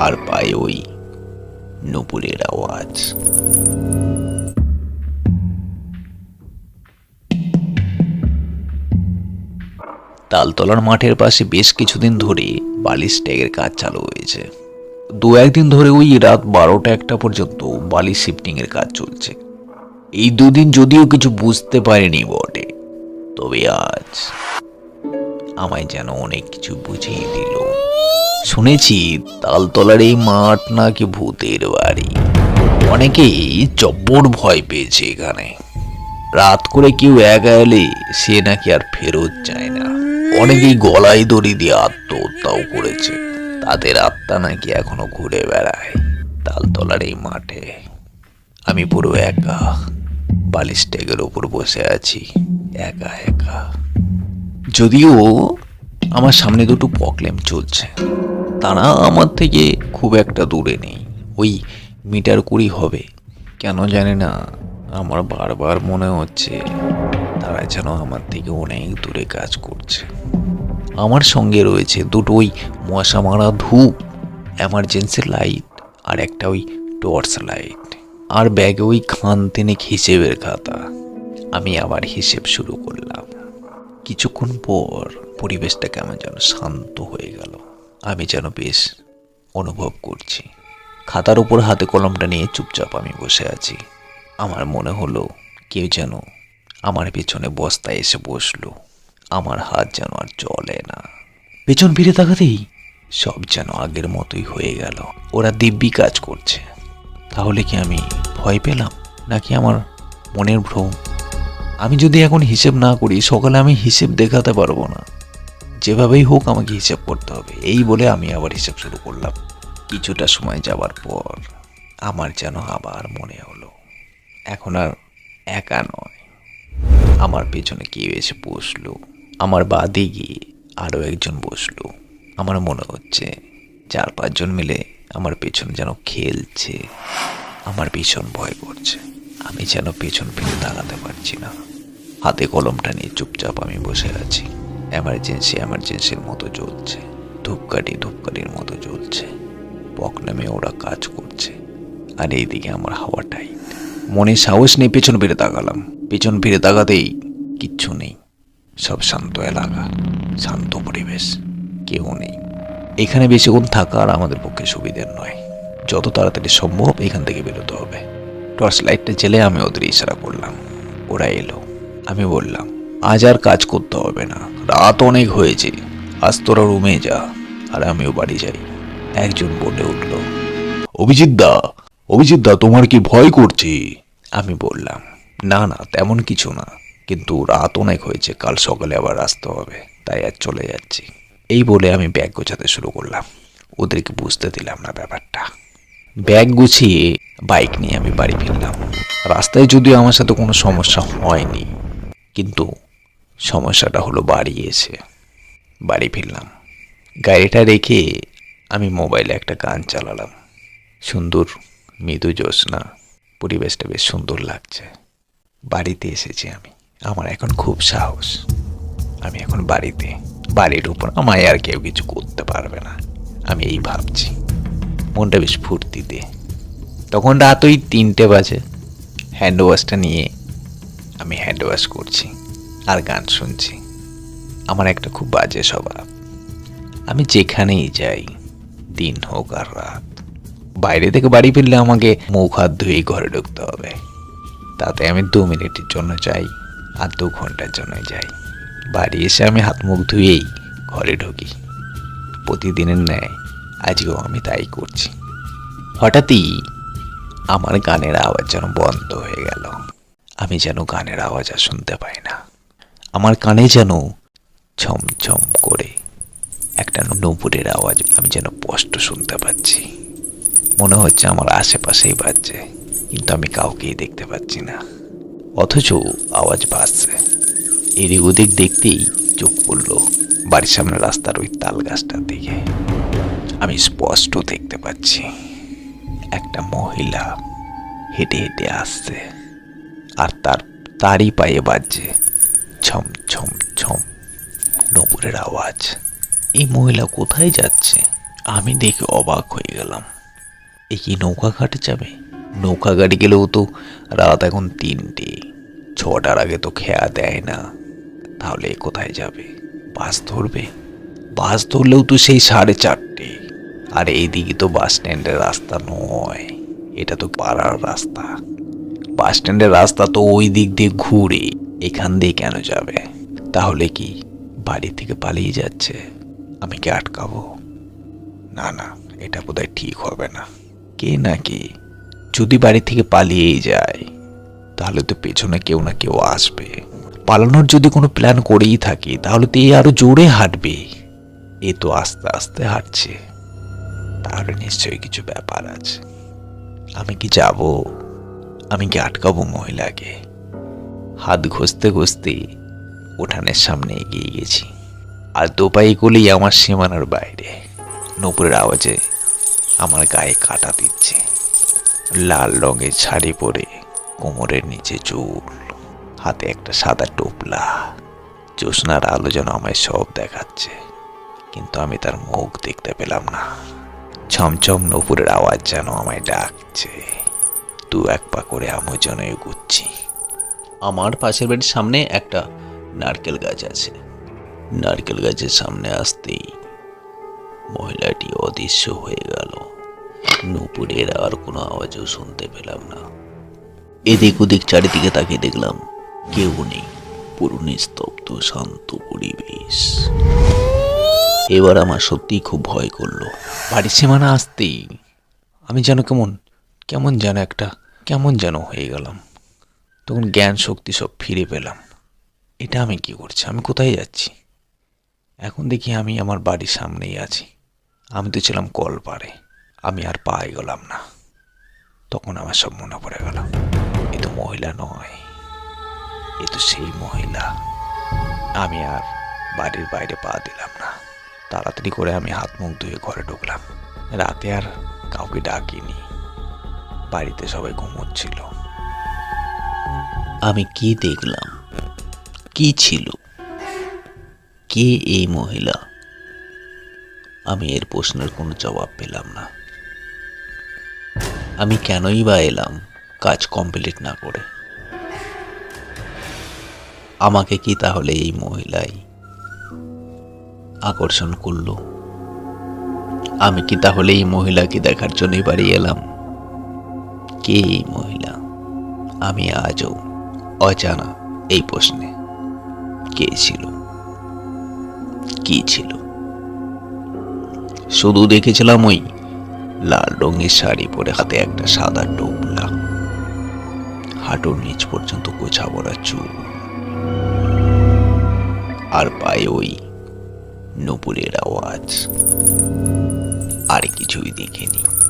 আর পায় ওই নুপুরের আওয়াজ। তালতলার মাঠের পাশে বেশ কিছুদিন ধরে বালি স্ট্যাগের কাজ চালু হয়েছে। দু একদিন ধরে ওই রাত বারোটা একটা পর্যন্ত বালি শিফটিং এর কাজ চলছে। এই দুদিন যদিও কিছু বুঝতে পারিনি বটে, তবে আজ আমায় যেন অনেক কিছু বুঝিয়ে দিল। শুনেছি তালতলার এই মাঠ নাকি ভূতের বাড়ি। অনেকেই জব্বর ভয় পেয়েছে এখানে। রাত করে কেউ একা এলে সে নাকি আর ফেরত যায় না। অনেকেই গলায় দড়ি দিয়ে আত্মহত্যাও করেছে। তাদের আত্মা নাকি এখনও ঘুরে বেড়ায় তালতলার এই মাঠে। আমি পুরো একা, বালিশ ট্যাগের ওপর বসে আছি, একা একা। যদিও আমার সামনে দুটো পকলেম চলছে। তারা আমার থেকে খুব একটা দূরে নেই। ওই মিটার কুড়ি হবে। কেন জানি না, আমার বারবার মনে হচ্ছে তারা যেন আমার থেকে অনেক দূরে কাজ করছে। আমার সঙ্গে রয়েছে দুটো ওই মশা মারা ধূপ এমার্জেন্সি লাইট আর একটা ওই টর্চ লাইট আর ব্যাগে ওই খান তিনেক হিসেবের খাতা। আমি আবার হিসেব শুরু করলাম। কিছুক্ষণ পর পরিবেশটা কেমন যেন শান্ত হয়ে গেল। আমি যেন বেশ অনুভব করছি। খাতার উপর হাতে কলমটা নিয়ে চুপচাপ আমি বসে আছি। আমার মনে হলো কেউ যেন আমার পেছনে বস্তায় এসে বসল। আমার হাত যেন আর চলে না। পেছন ফিরে তাকাতেই সব যেন আগের মতোই হয়ে গেল। ওরা দিব্যি কাজ করছে। তাহলে কি আমি ভয় পেলাম? নাকি আমার মনের ভ্রম আমি যদি এখন হিসেব না করি, সকালে আমি হিসেব দেখাতে পারব না। যেভাবেই হোক আমাকে হিসেব করতে হবে। এই বলে আমি আবার হিসেব শুরু করলাম। কিছুটা সময় যাওয়ার পর আমার যেন আবার মনে হলো, এখন আর একা নয়। আমার পেছনে কেউ এসে বসল, আমার বাদে গিয়ে আরও একজন বসল। আমার মনে হচ্ছে চার পাঁচজন মিলে আমার পেছনে যেন খেলছে। আমার ভীষণ ভয় করছে। আমি যেন পেছন ফিরে দাঁড়াতে পারছি না। হাতে কলমটা নিয়ে চুপচাপ আমি বসে আছি। এমার্জেন্সি এমার্জেন্সির মতো চলছে। ধূপকাঠি, ধূপকাঠির মতো চলছে। পক নামে ওরা কাজ করছে। আর এইদিকে আমার হাওয়া টাইট মনে সাহস নেই পেছন ফিরে তাকালাম। পেছন ফিরে তাকাতেই কিচ্ছু নেই। সব শান্ত এলাকা, শান্ত পরিবেশ। কেউ নেই। এখানে বেশিক্ষণ থাকা আর আমাদের পক্ষে সুবিধের নয়। যত তাড়াতাড়ি সম্ভব এখান থেকে বেরোতে হবে। টর্চ লাইটটা জেলে আমি ওদের ইশারা করলাম। ওরা এলো। আমি বললাম, আজ আর কাজ করতে হবে না। রাত অনেক হয়েছে। আজ তোরা রুমে যা, আর আমিও বাড়ি যাই। একজন বলে উঠল, অভিজিৎ দা অভিজিৎ দা, তোমার কি ভয় করছে? আমি বললাম, না না, তেমন কিছু না। কিন্তু রাত অনেক হয়েছে, কাল সকালে আবার আসতে হবে, তাই আর চলে যাচ্ছি। এই বলে আমি ব্যাগ গোছাতে শুরু করলাম। ওদেরকে বুঝতে দিলাম না ব্যাপারটা। ব্যাগ গুছিয়ে বাইক নিয়ে আমি বাড়ি ফিরলাম। রাস্তায় যদিও আমার সাথে কোনো সমস্যা হয়নি কিন্তু সমস্যাটা হলো বাড়ি এসে। বাড়ি ফিরলাম। গাড়িটা রেখে আমি মোবাইলে একটা গান চালালাম। সুন্দর, মৃদু জ্যোৎস্না, পরিবেশটা বেশ সুন্দর লাগছে। বাড়িতে এসেছি আমি। আমার এখন খুব সাহস। আমি এখন বাড়িতে, বাড়ির উপর আমায় আর কেউ কিছু করতে পারবে না। আমি এই ভাবছি। মনটা বেশ ফুর্তিতে। তখন রাত ওই তিনটে বাজে। হ্যান্ড ওয়াশটা নিয়ে আমি হ্যান্ড ওয়াশ করছি আর গান শুনছি। আমার একটা খুব বাজে স্বভাব। আমি যেখানেই যাই, দিন হোক আর রাত, বাইরে থেকে বাড়ি ফিরলে আমাকে মুখ হাত ধুয়েই ঘরে ঢুকতে হবে। তাতে আমি দু মিনিটের জন্য যাই আর দু ঘণ্টার জন্য যাই। বাড়ি এসে আমি হাত মুখ ধুয়েই ঘরে ঢুকি। প্রতিদিনের ন্যায় আজকেও আমি তাই করছি। হঠাৎই আমার গানের আওয়াজ যেন বন্ধ হয়ে গেল। আমি যেন গানের আওয়াজ আর শুনতে পাই না। আমার কানে যেন ছমছম করে একটা নূপুরের আওয়াজ আমি যেন স্পষ্ট শুনতে পাচ্ছি। মনে হচ্ছে আমার আশেপাশেই বাজছে, কিন্তু আমি কাউকেই দেখতে পাচ্ছি না। অথচ আওয়াজ বাজছে। এদিক ওদিক দেখতেই চোখ পড়ল বাড়ির সামনে রাস্তার ওই তাল গাছটার দিকে। আমি স্পষ্ট দেখতে পাচ্ছি, একটা মহিলা হেঁটে হেঁটে আসছে। আর তার তারই পায়ে বাজছে ছম ছম ছম নপুরের আওয়াজ। এই মহিলা কোথায় যাচ্ছে? আমি দেখে অবাক হয়ে গেলাম। এ কি নৌকা ঘাটে যাবে? নৌকা গাড়ি গেলেও তো রাত এখন তিনটে। ছটার আগে তো খেয়া দেয় না। তাহলে কোথায় যাবে? বাস ধরবে? বাস ধরলেও তো সেই সাড়ে চারটে। আর এইদিকে তো বাস স্ট্যান্ডের রাস্তা নয়। এটা তো পাড়ার রাস্তা। বাস স্ট্যান্ডের রাস্তা তো ওই দিক দিয়ে ঘুরে এখান দিয়ে কেন যাবে? তাহলে কি বাড়ি থেকে পালিয়ে যাচ্ছে? আমি কি আটকাবো? না না, এটা বোধহয় ঠিক হবে না। কে না কে? যদি বাড়ি থেকে পালিয়েই যায়, তাহলে তো পেছনে কেউ না কেউ আসবে। পালানোর যদি কোনো প্ল্যান করেই থাকি, তাহলে তো এ আরও জোরে হাঁটবে। এ তো আস্তে আস্তে হাঁটছে। তাহলে নিশ্চয়ই কিছু ব্যাপার আছে। আমি কি যাব? আমি কি আটকাবো মহিলাকে? হাত ঘষতে ঘষতে উঠানের সামনে এগিয়ে গেছি। আর দোপাই গুলি আমার সীমানার বাইরে। নপুরের আওয়াজে আমার গায়ে কাটা দিচ্ছে। লাল রঙের শাড়ি পরে কোমরের নিচে চুল, হাতে একটা সাদা টোপলা। জ্যোৎস্নার আলো যেন আমায় সব দেখাচ্ছে, কিন্তু আমি তার মুখ দেখতে পেলাম না। ছমছম নপুরের আওয়াজ যেন আমায় ডাকছে। দু এক পা করে আমি যেন এগুচ্ছি। আমার পাশের বাড়ির সামনে একটা নারকেল গাছ আছে। নারকেল গাছের সামনে আসতেই মহিলাটি অদৃশ্য হয়ে গেল। নুপুরের আর কোনো আওয়াজও শুনতে পেলাম না। এদিক ওদিক চারিদিকে তাকিয়ে দেখলাম কেউ নেই। পুরো নিস্তব্ধ, শান্ত পরিবেশ। এবার আমার সত্যিই খুব ভয় করল। বাড়ির সীমানা আসতেই আমি যেন কেমন কেমন যেন একটা, কেমন যেন হয়ে গেলাম। তখন জ্ঞান শক্তি সব ফিরে পেলাম। এটা আমি কি করছি? আমি কোথায় যাচ্ছি? এখন দেখি আমি আমার বাড়ির সামনেই আছি। আমি তো ছিলাম কল পারে আমি আর পাই গেলাম না। তখন আমার সব মনে পড়ে গেল, এ তো মহিলা নয়, এ তো সেই মহিলা। আমি আর বাড়ির বাইরে পা দিলাম না। তাড়াতাড়ি করে আমি হাত মুখ ধুয়ে ঘরে ঢুকলাম। রাতে আর কাউকে ডাকিনি। বাড়িতে সবাই ঘুমোচ্ছিল। আমি কি দেখলাম? কি ছিল? কে এই মহিলা? আমি এর প্রশ্নের কোনো জবাব পেলাম না। আমি কেনই বা এলাম কাজ কমপ্লিট না করে? আমাকে কি তাহলে এই মহিলাই আকর্ষণ করল? আমি কি তাহলে এই মহিলাকে দেখার জন্যই বাড়ি এলাম? কে এই মহিলা? আমি আজও অজানা এই প্রশ্নে। কে ছিল? কি ছিল? শুধু দেখেছিলাম ওই লাল রঙের শাড়ি পরে হাতে একটা সাদা টোপলা হাঁটুর নিচ পর্যন্ত গোছা ভরা চুল। আর পায়ে ওই নুপুরের আওয়াজ। আর কিছুই দেখিনি।